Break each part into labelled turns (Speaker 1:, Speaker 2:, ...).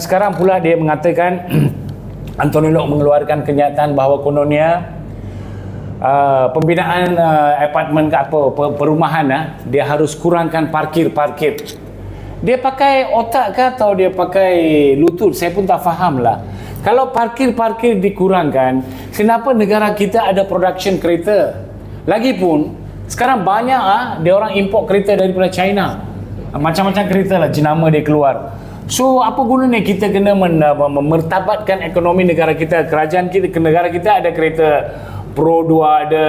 Speaker 1: Sekarang pula dia mengatakan Anthony Locke mengeluarkan kenyataan bahawa kononnya uh, pembinaan uh, apartmen ke apa per- perumahan uh, dia harus kurangkan parkir-parkir. Dia pakai otak ke atau dia pakai lutut? Saya pun tak faham lah. Kalau parkir-parkir dikurangkan, kenapa negara kita ada production kereta? Lagipun, sekarang banyak ah dia orang import kereta daripada China. Macam-macam kereta lah jenama dia keluar. So apa gunanya kita kena men, memertabatkan ekonomi negara kita, kerajaan kita, negara kita? Ada kereta Pro 2 ada,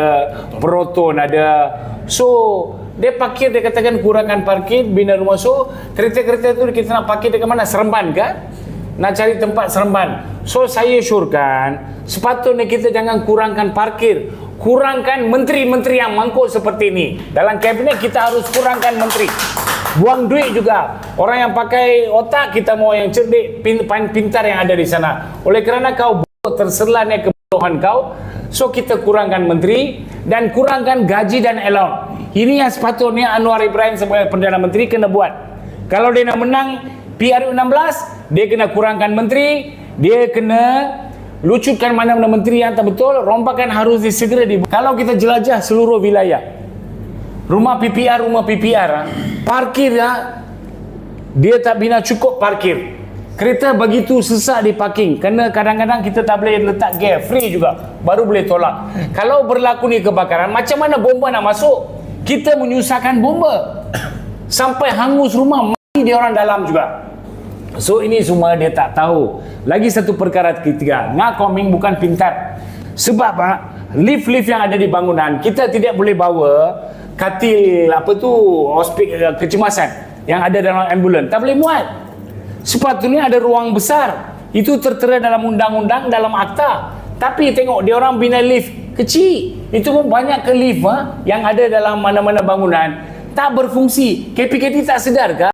Speaker 1: Proton ada. So dia parkir dia katakan kurangkan parkir bina rumah. So kereta-kereta tu kita nak parkir dekat mana? Seremban ke? Nak cari tempat Seremban. So saya syorkan sepatutnya kita jangan kurangkan parkir. Kurangkan menteri-menteri yang mangkuk seperti ini. Dalam kabinet kita harus kurangkan menteri buang duit juga. Orang yang pakai otak kita mau yang cerdik pin- pin- pintar yang ada di sana. Oleh kerana kau terselannya kebodohan kau so kita kurangkan menteri dan kurangkan gaji dan allowance ini yang sepatutnya Anwar Ibrahim sebagai Perdana Menteri kena buat. Kalau dia nak menang PRU 16 dia kena kurangkan menteri dia kena lucutkan mana-mana menteri yang tak betul rombakan harus disegera di kalau kita jelajah seluruh wilayah rumah PPR rumah PPR parkir ah, dia tak bina cukup parkir. Kereta begitu sesak di parking. Kerana kadang-kadang kita tak boleh letak gear. Free juga. Baru boleh tolak. Kalau berlaku ni kebakaran macam mana bomba nak masuk? Kita menyusahkan bomba. Sampai hangus rumah mati dia orang dalam juga. So ini semua dia tak tahu. Lagi satu perkara ketiga. Ngak koming bukan pintar. Sebab ah, lift-lift yang ada di bangunan kita tidak boleh bawa katil apa tu hospik eh, kecemasan yang ada dalam ambulan tak boleh muat. Sepatutnya ada ruang besar. Itu tertera dalam undang-undang dalam akta. Tapi tengok dia orang bina lift kecil. Itu pun banyak ke lift ha, yang ada dalam mana-mana bangunan. Tak berfungsi. KPKT tak sedar ke